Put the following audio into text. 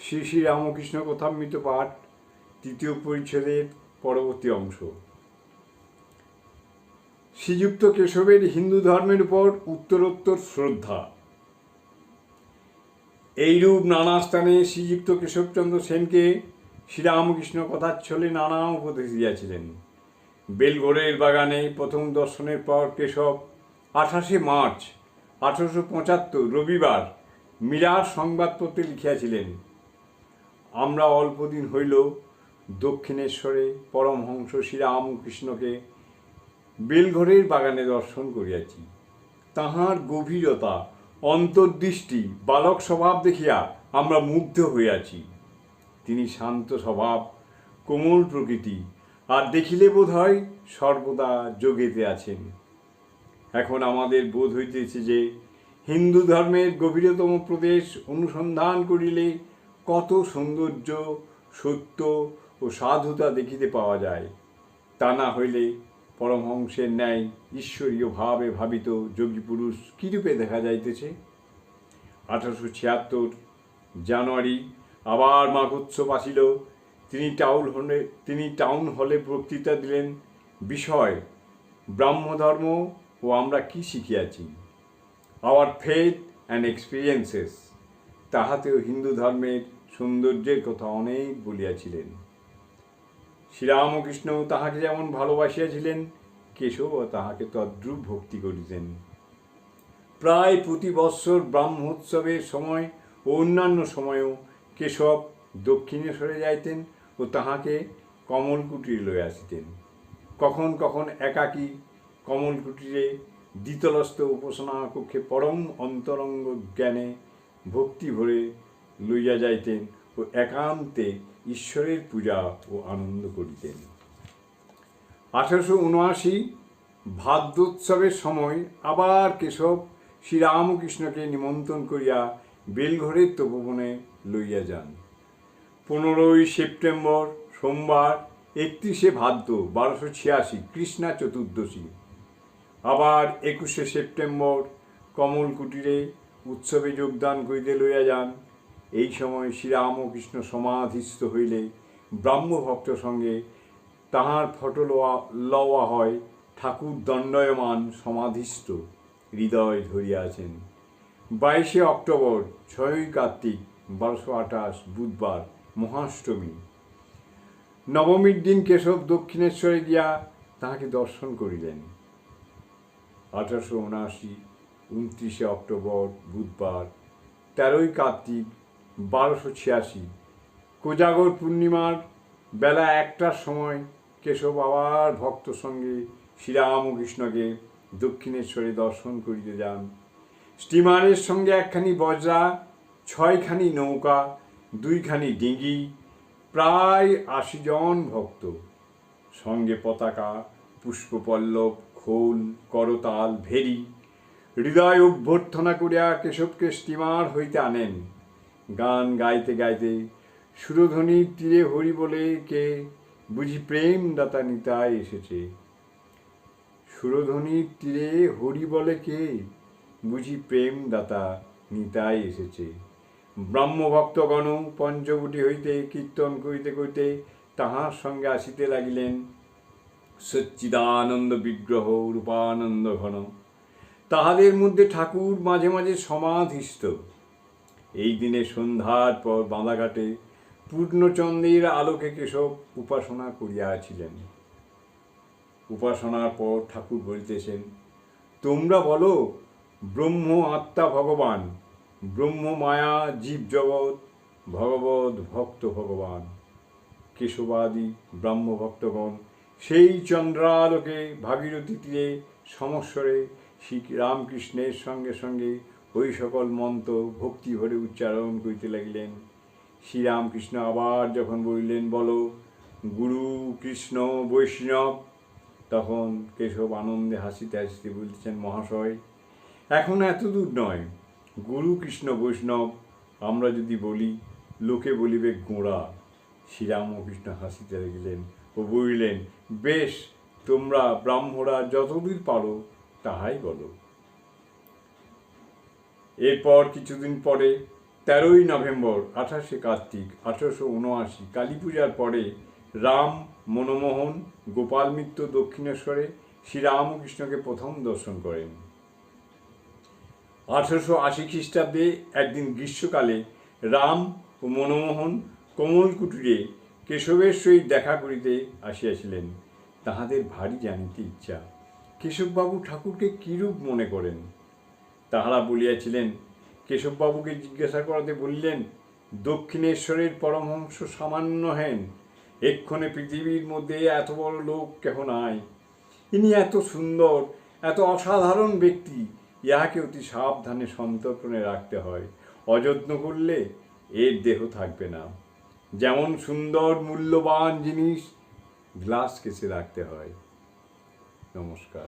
শ্রী শ্রী রামকৃষ্ণ কথামৃত পাঠ, তৃতীয় পরিচ্ছেদের পরবর্তী অংশ। শ্রীযুক্ত কেশবের হিন্দু ধর্মের উপর উত্তরোত্তর শ্রদ্ধা। এইরূপ নানা স্থানে শ্রীযুক্ত কেশবচন্দ্র সেনকে শ্রীরামকৃষ্ণ কথার ছলে নানা উপদেশ দিয়াছিলেন। বেলগড়ের বাগানে প্রথম দর্শনের পর কেশব আঠাশে মার্চ আঠারোশো পঁচাত্তর রবিবার মিরার সংবাদপত্রে লিখিয়াছিলেন। আমরা অল্পদিন হইল দক্ষিণেশ্বরে পরমহংস শ্রীরামকৃষ্ণকে বেলঘরের বাগানে দর্শন করিয়াছি। তাহার গভীরতা, অন্তর্দৃষ্টি, বালক স্বভাব দেখিয়া আমরা মুগ্ধ হইয়াছি। তিনি শান্ত স্বভাব, কোমল প্রকৃতি, আর দেখিলে বোধ হয় সর্বদা যোগেতে আছেন। এখন আমাদের বোধ হইতেছে যে হিন্দু ধর্মের গভীরতম প্রদেশ অনুসন্ধান করিলে কত সৌন্দর্য, সত্য ও সাধুতা দেখিতে পাওয়া যায়। তা না হইলে পরমহংসের ন্যায় ঈশ্বরীয় ভাবে ভাবিত যোগী পুরুষ কীরূপে দেখা যাইতেছে? আঠারোশো ছিয়াত্তর জানুয়ারি আবার মাঘোৎসব আসিল। তিনি টাউন হলে, তিনি টাউন হলে বক্তৃতা দিলেন, বিষয়, ব্রাহ্মধর্ম ও আমরা কি শিখিয়াছি? আওয়ার ফেথ অ্যান্ড এক্সপিরিয়েন্সেস তাহাতেও হিন্দু ধর্মের সৌন্দর্যের কথা অনেক বলিয়াছিলেন। শ্রীরামকৃষ্ণ তাহাকে যেমন ভালোবাসিয়াছিলেন কেশবও তাহাকে তদ্রূপ ভক্তি করিতেন। প্রায় প্রতি বৎসর ব্রাহ্মোৎসবের সময় ও অন্যান্য সময়েও কেশব দক্ষিণেশ্বরে যাইতেন ও তাহাকে কমলকুটিরে লইয়া আসিতেন। কখন কখন একাকী কমলকুটিরে দ্বিতলস্থ উপাসনা কক্ষে পরম অন্তরঙ্গ জ্ঞানে ভক্তি ভরে লইয়া যাইতেন ও একান্তে ঈশ্বরের পূজা ও আনন্দ করিতেন। আঠারোশো উনআশি ভাদ্যোৎসবের সময় আবার কেশব শ্রীরামকৃষ্ণকে নিমন্ত্রণ করিয়া বেলঘরের তপবনে লইয়া যান। পনেরোই সেপ্টেম্বর সোমবার একত্রিশে ভাদ্র বারোশো ছিয়াশি কৃষ্ণা চতুর্দশী। আবার একুশে সেপ্টেম্বর কমল কুটিরে উৎসবে যোগদান করিতে লইয়া যান। এই সময় শ্রীরামকৃষ্ণ সমাধিস্থ হইলে ব্রাহ্মভক্ত সঙ্গে তাহার ফটো লওয়া লওয়া হয়, ঠাকুর দণ্ডয়মান সমাধিস্থ হৃদয় ধরিয়াছেন। বাইশে অক্টোবর, ছয়ই কার্তিক, বারোশো আঠাশ, বুধবার, মহাষ্টমী। নবমীর দিন কেশব দক্ষিণেশ্বরে গিয়া তাহাকে দর্শন করিলেন। আঠারোশো উনআশি, উনত্রিশে অক্টোবর, বুধবার, তেরোই কার্তিক বারোশো ছিয়াশি। কোজাগর পূর্ণিমার বেলা একটার সময় কেশব আবার ভক্ত সঙ্গে শ্রীরামকৃষ্ণকে দক্ষিণেশ্বরে দর্শন করিতে যান। স্টিমারের সঙ্গে একখানি বজরা, ছয়খানি নৌকা, দুইখানি ডিঙি প্রায় আশি জন ভক্ত। সঙ্গে পতাকা, পুষ্পপল্লব, খোল, করতাল, ভেরি। হৃদয় অভ্যর্থনা করিয়া কেশবকে স্টিমার হইতে আনেন। গান গাইতে গাইতে সুরধ্বনির তীরে হরি বলে কে বুঝি প্রেম দাতা নিতায় এসেছে। সুরধ্বনির তীরে হরি বলে কে বুঝি প্রেম দাতা নিতাই এসেছে। ব্রাহ্মভক্তগণ পঞ্চবটি হইতে কীর্তন করিতে করিতে তাহার সঙ্গে আসিতে লাগিলেন। সচ্চিদানন্দ বিগ্রহ রূপানন্দ ঘন। তাহাদের মধ্যে ঠাকুর মাঝে মাঝে সমাধিস্থ। এই দিনে সন্ধ্যার পর বাঁধাঘাটে পূর্ণচন্দ্রের আলোকে কেশব উপাসনা করিয়াছিলেন। উপাসনার পর ঠাকুর বলিতেছেন, তোমরা বলো, ব্রহ্ম আত্মা ভগবান, ব্রহ্ম মায়া জীব জগৎ ভগবত ভক্ত ভগবান, কেশবাদী ব্রাহ্মভক্তগণ সেই চন্দ্রালোকে ভাগীরথী তীরে সমস্বরে শ্রী রামকৃষ্ণের সঙ্গে সঙ্গে ওই সকল মন্ত্র ভক্তি ভরে উচ্চারণ করিতে লাগিলেন। শ্রীরামকৃষ্ণ আবার যখন বলিলেন, বলো, গুরু কৃষ্ণ বৈষ্ণব, তখন কেশব আনন্দে হাসিতে হাসিতে বলতেছেন, মহাশয়, এখন এত দূর নয়। গুরু কৃষ্ণ বৈষ্ণব, আমরা যদি বলি, লোকে বলিবে গোঁড়া। শ্রীরামকৃষ্ণ হাসিতে লাগিলেন ও বলিলেন, বেশ, তোমরা ব্রাহ্মরা যতদূর পারো তাহাই বলো। এরপর কিছুদিন পরে তেরোই নভেম্বর, আঠাশে কার্তিক, আঠারোশো উনআশি, কালী পূজার পরে রাম মনমোহন, গোপাল মিত্র দক্ষিণেশ্বরে শ্রীরামকৃষ্ণকে প্রথম দর্শন করেন। আঠারোশো আশি খ্রিস্টাব্দে একদিন গ্রীষ্মকালে রাম ও মনমোহন কোমল কুটিরে কেশবের সহিত দেখা করিতে আসিয়াছিলেন। তাহাদের ভারী জানিতে ইচ্ছা। কেশববাবু ঠাকুরকে কীরূপ মনে করেন? তাহারা বলিয়াছিলেন, কেশববাবুকে জিজ্ঞাসা করাতে বললেন, দক্ষিণেশ্বরের পরমহংস সামান্য হেন, এক্ষণে পৃথিবীর মধ্যে এত বড় লোক কেহ নাই। ইনি এত সুন্দর, এত অসাধারণ ব্যক্তি, ইহাকে অতি সাবধানে সন্তর্পণে রাখতে হয়। অযত্ন করলে এর দেহ থাকবে না। যেমন সুন্দর, মূল্যবান জিনিস গ্লাস কেসে রাখতে হয়। নমস্কার।